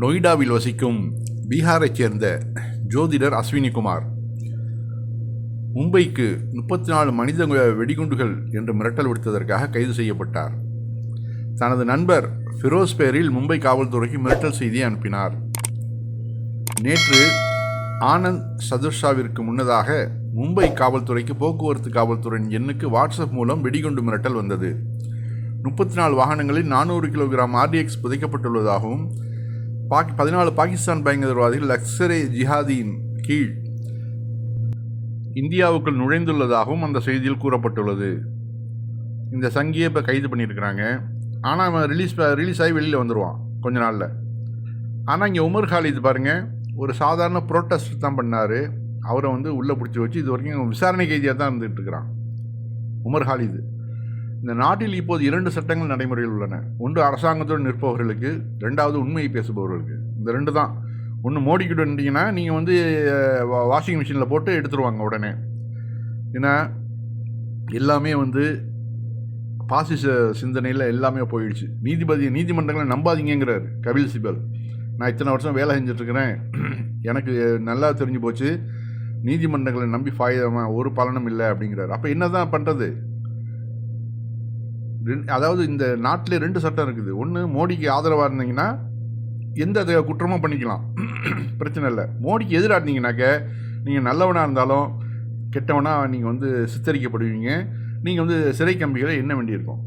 நொய்டாவில் வசிக்கும் பீகாரைச் சேர்ந்த ஜோதிடர் அஸ்வினி குமார். மும்பைக்கு முப்பத்தி நாலு மனித வெடிகுண்டுகள் என்று மிரட்டல் விடுத்ததற்காக கைது செய்யப்பட்டார். தனது நண்பர் ஃபிரோஸ் பேரில் மும்பை காவல்துறைக்கு மிரட்டல் செய்தியை அனுப்பினார். நேற்று ஆனந்த் சதுர்ஷாவிற்கு முன்னதாக மும்பை காவல்துறைக்கு போக்குவரத்து காவல்துறையின் எண்ணுக்கு வாட்ஸ்அப் மூலம் வெடிகுண்டு மிரட்டல் வந்தது. முப்பத்தி நாலு வாகனங்களில் நானூறு கிலோகிராம் ஆர்டிஎக்ஸ் புதைக்கப்பட்டுள்ளதாகவும் பாக் பதினாலு பாகிஸ்தான் பயங்கரவாதிகள் லக்ஸரே ஜிஹாதியின் கீழ் இந்தியாவுக்குள் நுழைந்துள்ளதாகவும் அந்த செய்தியில் கூறப்பட்டுள்ளது. இந்த சங்கியை இப்போ கைது பண்ணியிருக்கிறாங்க. ஆனால் அவன் ரிலீஸ் ரிலீஸ் ஆகி வெளியில் வந்துடுவான் கொஞ்ச நாளில். ஆனால் இங்கே உமர் ஹாலித் பாருங்கள் ஒரு சாதாரண ப்ரோட்டஸ்ட் தான் பண்ணார். அவரை வந்து உள்ளே பிடிச்சி வச்சு இது வரைக்கும் விசாரணை கைதியாக தான் இருந்துகிட்டு இருக்கிறான். உமர் ஹாலிது இந்த நாட்டில் இப்போது இரண்டு சட்டங்கள் நடைமுறையில் உள்ளன. ஒன்று அரசாங்கத்துடன் நிற்பவர்களுக்கு ரெண்டாவது உண்மையை பேசுபவர்களுக்கு. இந்த ரெண்டு தான். ஒன்று மோடிக்கிட்ட இருந்தீங்கன்னா நீங்கள் வந்து வா- வாஷிங் மிஷினில் போட்டு எடுத்துருவாங்க உடனே. ஏன்னா எல்லாமே வந்து பாசிச சிந்தனையில் எல்லாமே போயிடுச்சு. நீதிபதி நீதிமன்றங்களை நம்பாதீங்கங்கிறார் கபில் சிபல். நான் இத்தனை வருஷம் வேலை செஞ்சிட்ருக்கிறேன். எனக்கு நல்லா தெரிஞ்சு போச்சு. நீதிமன்றங்களை நம்பி ஃபாயுதமா ஒரு பலனும் இல்லை அப்படிங்கிறார். அப்போ என்ன தான் பண்ணுறது அதாவது இந்த நாட்டில் ரெண்டு சட்டம் இருக்குது. ஒன்று மோடிக்கு ஆதரவாக இருந்தீங்கன்னா எந்த குற்றமும் பண்ணிக்கலாம். பிரச்சனை இல்லை. மோடிக்கு எதிராக இருந்தீங்கன்னாக்க நீங்கள் நல்லவனாக இருந்தாலும் கெட்டவனாக நீங்கள் வந்து சித்தரிக்கப்படுவீங்க. நீங்கள் வந்து சிறை கம்பிகளை எண்ண வேண்டியிருக்கும்.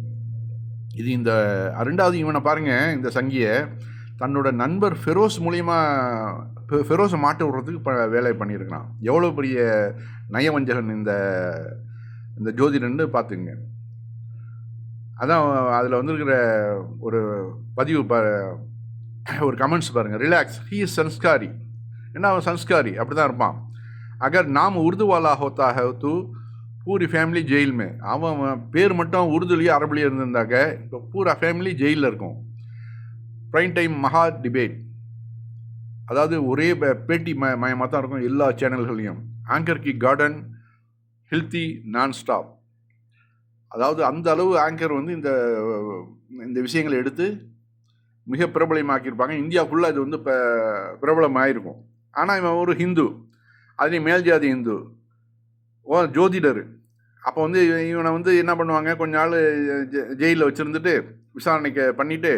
இது இந்த ரெண்டாவது இவனை பாருங்கள் இந்த சங்கியை. தன்னோட நண்பர் ஃபெரோஸ் மூலியமா ஃபெ- ஃபெரோஸை மாட்ட விடுறதுக்கு ப வேலை பண்ணியிருக்கிறான். எவ்வளோ பெரிய நயவஞ்சகன் இந்த இந்த ஜோதிடன்னு பார்த்துங்க அதான் அதில் வந்துருக்கிற ஒரு பதிவு பா ஒரு கமெண்ட்ஸ் பாருங்கள் ரிலாக்ஸ் ஹீ இஸ் சன்ஸ்காரி என்ன அவன் சன்ஸ்காரி அப்படி தான் இருப்பான். அகர் நாம் உருது வாலா ஹோத்தா பூரி ஃபேமிலி ஜெயிலுமே. அவன் அவன் பேர் மட்டும் உருதுலேயே அரபுலேயே இருந்திருந்தாக்க இப்போ பூரா ஃபேமிலி ஜெயிலில் இருக்கும். ப்ரைம் டைம் மகா டிபேட் அதாவது ஒரே பேட்டி ம மயமாக தான் இருக்கும் எல்லா சேனல்கள்லையும் ஆங்கர் கி கார்டன் ஹெல்த்தி நான் ஸ்டாப் அதாவது அந்த அளவு ஆங்கர் வந்து இந்த இந்த விஷயங்களை எடுத்து மிக பிரபலமாக்கியிருப்பாங்க. இந்தியா ஃபுல்லாக இது வந்து இப்போ பிரபலமாயிருக்கும். ஆனால் இவன் ஒரு ஹிந்து. அதுலேயும் மேல் ஜாதி ஹிந்து. ஓ ஜோதிடர். அப்போ வந்து இவனை வந்து என்ன பண்ணுவாங்க? கொஞ்ச நாள் ஜெயிலில் வச்சுருந்துட்டு விசாரணைக்கு பண்ணிவிட்டு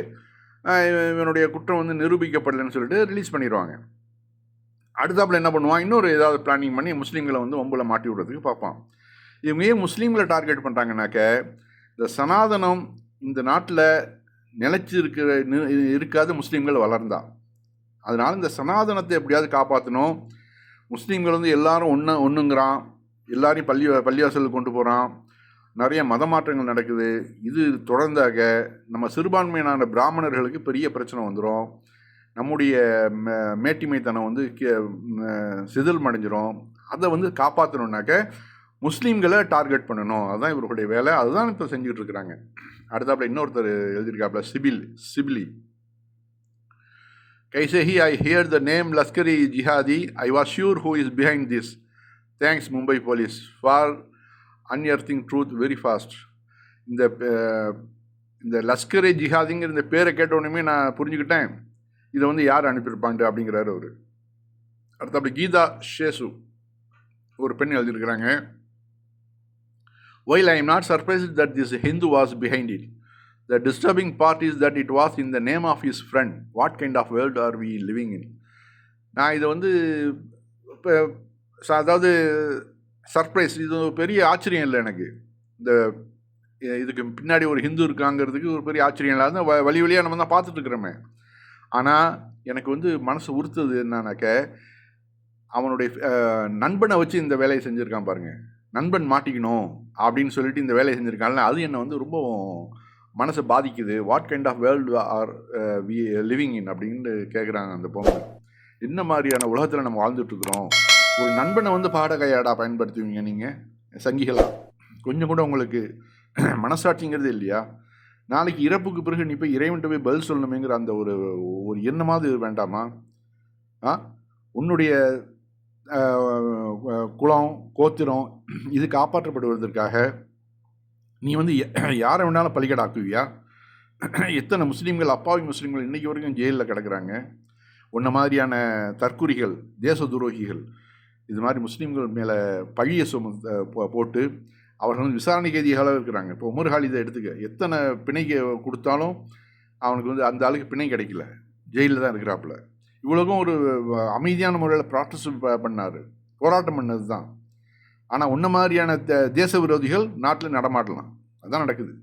இவனுடைய குற்றம் வந்து நிரூபிக்கப்படலைன்னு சொல்லிட்டு ரிலீஸ் பண்ணிடுவாங்க அடுத்தாப்புல என்ன பண்ணுவான்? இன்னொரு ஏதாவது பிளானிங் பண்ணி முஸ்லீம்களை வந்து ஒம்பில் மாட்டி விடுறதுக்கு பார்ப்பான். இவங்க ஏன் முஸ்லீம்களை டார்கெட் பண்ணுறாங்கனாக்க இந்த சனாதனம் இந்த நாட்டில் நிலச்சி இருக்கிற இருக்காது முஸ்லீம்கள் வளர்ந்தா. அதனால் இந்த சனாதனத்தை எப்படியாவது காப்பாற்றணும் முஸ்லீம்கள் வந்து எல்லாரும் ஒன்று ஒன்றுங்கிறான் எல்லாரையும் பள்ளி பள்ளிவாசலுக்கு கொண்டு போகிறான் நிறைய மத மாற்றங்கள் நடக்குது. இது தொடர்ந்தாக நம்ம சிறுபான்மையினான பிராமணர்களுக்கு பெரிய பிரச்சனை வந்துடும் நம்முடைய மே- மேட்டிமைத்தனம் வந்து சிதில் அடைஞ்சிரும் அதை வந்து காப்பாற்றணுன்னாக்க முஸ்லீம்களை டார்கெட் பண்ணணும். அதுதான் இவர்களுடைய வேலை. அதுதான் இப்போ செஞ்சுட்டு இருக்கிறாங்க அடுத்தாப்புல இன்னொருத்தர் எழுதியிருக்காப்புல சிபில் சிபிலி. கைசேஹி I hear the name Lashkari ஜிஹாதி. I was sure who is behind this. Thanks Mumbai police. For unearthing truth very fast. இந்த இந்த லஸ்கரே ஜிஹாதிங்கிற இந்த பேரை கேட்டவுடனே நான் புரிஞ்சுக்கிட்டேன். இதை வந்து யார் அனுப்பியிருப்பாண்டு அப்படிங்கிறாரு அவர். அடுத்தப்படி கீதா ஷேசு. ஒரு பெண் எழுதியிருக்கிறாங்க. While I am not surprised that this Hindu was behind it, the disturbing part is that it was in the name of his friend. What kind of world are we living in? நான் இதை வந்து இப்போ அதாவது surprise இது ஒரு பெரிய ஆச்சரியம் இல்லை எனக்கு இந்த இதுக்கு பின்னாடி ஒரு ஹிந்து இருக்காங்கிறதுக்கு ஒரு பெரிய ஆச்சரியம் இல்லாத வ- வழி வழியாக நம்ம தான் பார்த்துட்டுருக்குறோமே ஆனால் எனக்கு வந்து மனசு உறுத்துது என்னன்னாக்க அவனுடைய நண்பனை வச்சு இந்த வேலையை செஞ்சுருக்கான் பாருங்கள் நண்பன் மாட்டிக்கணும் அப்படின்னு சொல்லிட்டு இந்த வேலையை செஞ்சுருக்காங்கல்ல அது என்னை வந்து ரொம்ப மனசை பாதிக்குது. What kind of world are we living in அப்படின்னு கேட்குறாங்க அந்த பொண்ணு என்ன மாதிரியான உலகத்தில் நம்ம வாழ்ந்துட்டுருக்குறோம்? ஒரு நண்பனை வந்து பாடகையாடா பயன்படுத்துவீங்க நீங்கள் சங்கிகளாக கொஞ்சம் கூட உங்களுக்கு மனசாட்சிங்கிறது இல்லையா? நாளைக்கு இறப்புக்கு பிறகு நீ போய் இறைவன்ட்டு போய் பதில் சொல்லணுமேங்கிற அந்த ஒரு ஒரு எண்ணமாவது வேண்டாமா? ஆ? உன்னுடைய குலம் கோத்திரம் இது காப்பாற்றப்படுவதற்காக நீ வந்து யாரை வேணாலும் பலிகடாக்குவியா? எத்தனை முஸ்லீம்கள் அப்பாவி முஸ்லீம்கள் இன்றைக்கி வரைக்கும் ஜெயிலில் கிடக்குறாங்க. உன்ன மாதிரியான தற்குறிகள் தேச துரோகிகள் இது மாதிரி முஸ்லீம்கள் மேலே பழிய சும போ- போட்டு அவர்கள் வந்து விசாரணை கைதிகளாக இருக்கிறாங்க. இப்போ உமர் ஹாலிதை எடுத்துக்க எத்தனை பிணை கொடுத்தாலும் அவனுக்கு வந்து அந்த ஆளுக்கு பிணை கிடைக்கல. ஜெயிலில் தான் இருக்கிறாப்புல. இவ்வளோக்கும் ஒரு அமைதியான முறையில் ப்ராக்டிஸ் பண்ணார். போராட்டம் பண்ணது தான் ஆனால் உன்ன மாதிரியான தேச விரோதிகள் நாட்டில் நடமாடலாம். அதுதான் நடக்குது.